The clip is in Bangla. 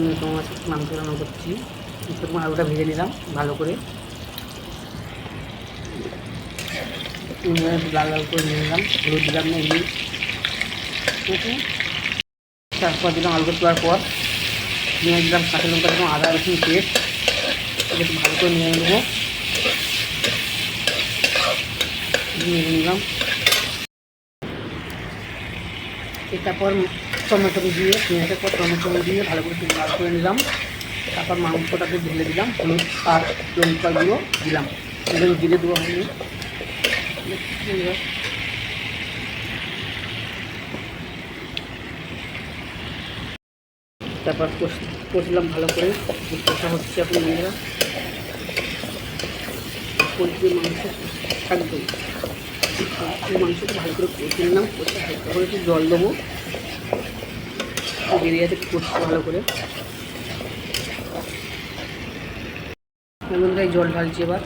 আমি তোমার মাংস রান্না করছি। প্রথমে আলুটা ভেজে নিলাম, ভালো করে। লাল লাল করে নিয়ে নিলাম, হলুদ দিলাম না, এমনি। তারপর দিলাম আলু তোলার পর। নিয়ে দিলাম কাঁচা লঙ্কা, দিলাম আদা, রসুন, পেস্ট। একটু ভালো করে নিয়ে নেব। নিয়ে নিলাম। তারপর টমেটো দিয়ে পেঁয়াজের পর টমেটো দিয়ে ভালো করে লাল করে নিলাম। তারপর মাংসটাকে ঢেলে দিলাম, হলুদ আর লঙ্কাগুলো দিলাম। এগুলো জিরে দেওয়া হয়নি। তারপর কষলাম ভালো করে। কষা হচ্ছে আপনি মেয়েরা পোলট্রির মাংস থাকবে পোলট্রির মাংসটা ভালো করে কষে নিলাম, কষে হালকা করে একটু জল দেবো। বেরিয়ে যাতে কষতে ভালো করে। এমন জল ঢালছি এবার।